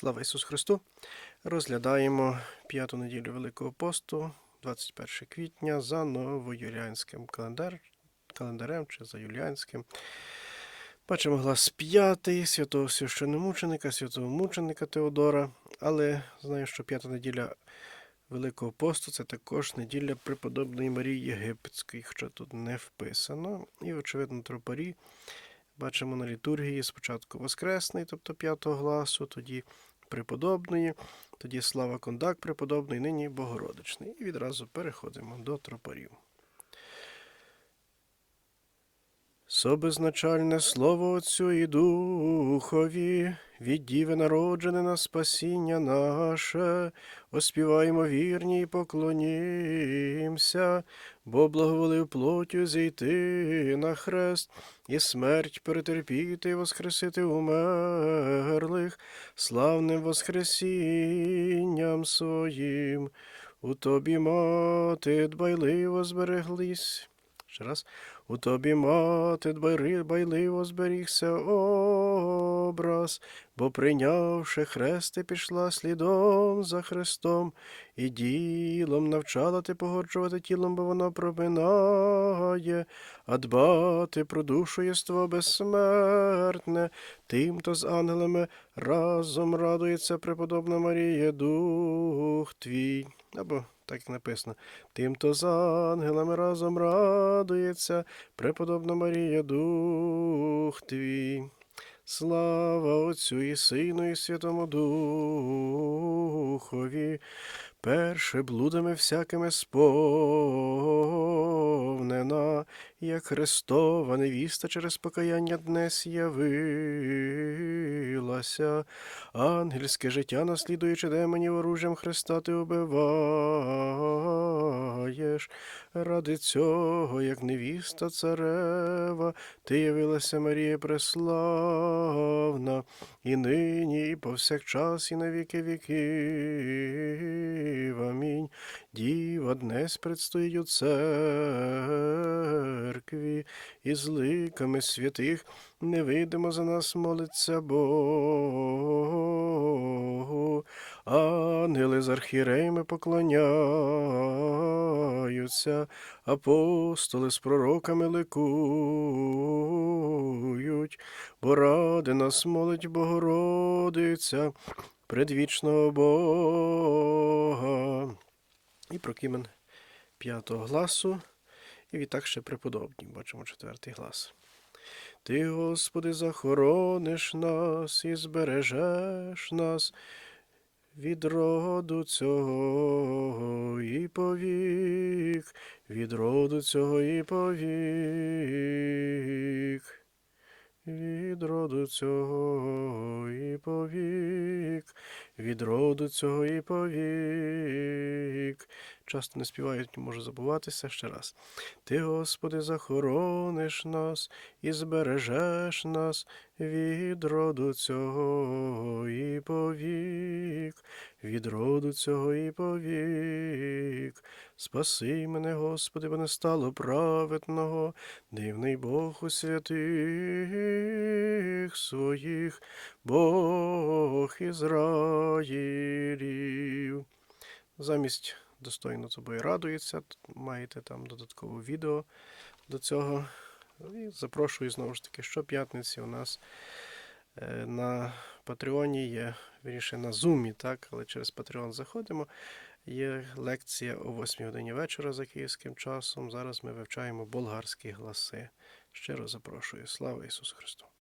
Слава Ісусу Христу! Розглядаємо п'яту неділю Великого посту, 21 квітня, за новоюліанським календар, календарем чи за юліанським. Бачимо глас п'ятий святого священномученика, святого мученика Теодора. Але знаю, що п'ята неділя Великого посту це також неділя преподобної Марії Єгипетської, хоча тут не вписано. І, очевидно, тропарі бачимо на літургії спочатку Воскресний, тобто п'ятого гласу, тоді преподобної, тоді слава кондак преподобний, нині Богородичний. І відразу переходимо до тропарів. Собезначальне слово Отцю і Духові, від Діви народжене на спасіння наше, оспіваємо вірні і поклонімся, бо благоволив плотю зійти на хрест, і смерть перетерпіти і воскресити умерлих, славним воскресінням своїм. У тобі, мати, дбайливо збереглись. Ще раз. У тобі, мати, дбайри- байливо зберігся образ, бо прийнявши хрест, ти пішла слідом за Христом, і ділом навчала ти погоджувати тілом, бо воно проминає, а дбати про душу єство безсмертне, тим, хто з ангелами разом радується, преподобна Марія, дух твій. Або так написано, тим, хто з ангелами разом радується, преподобна Марія, дух твій. Слава Отцю і Сину, і Святому Духові, перше блудами всякими сповнена, як Христова невіста через покаяння днес явилася, ангельське життя, наслідуючи демонів оружжям Христа, ти убиваєш. Ради цього, як невіста царева, ти явилася Марія Преславна, і нині, і повсякчас, і на віки віків. Амінь. Діва днес предстоїть у церкві, і з ликами святих невидимо за нас молиться Богу. Ангели з архіреями поклоняються, апостоли з пророками ликують, бо ради нас молить Богородиця, предвічного Бога. І прокимен п'ятого гласу, і відтак ще преподобні, бачимо четвертий глас. Ти, Господи, захорониш нас і збережеш нас від роду цього і повік, від роду цього і повік. Від роду цього і повік, від роду цього і повік. Часто не співають, можу забуватися ще раз. Ти, Господи, захорониш нас і збережеш нас від роду цього і повік, від роду цього і повік. Спаси мене, Господи, бо не стало праведного, дивний Бог у святих своїх, Бог Ізраїлів. Замість достойно тобою радується, маєте там додаткове відео до цього. І запрошую знову ж таки, щоп'ятниці у нас е, на Патреоні є, вірніше на Зумі, так, але через Patreon заходимо. Є лекція о 8 годині вечора за київським часом. Зараз ми вивчаємо болгарські гласи. Щиро запрошую. Слава Ісусу Христу!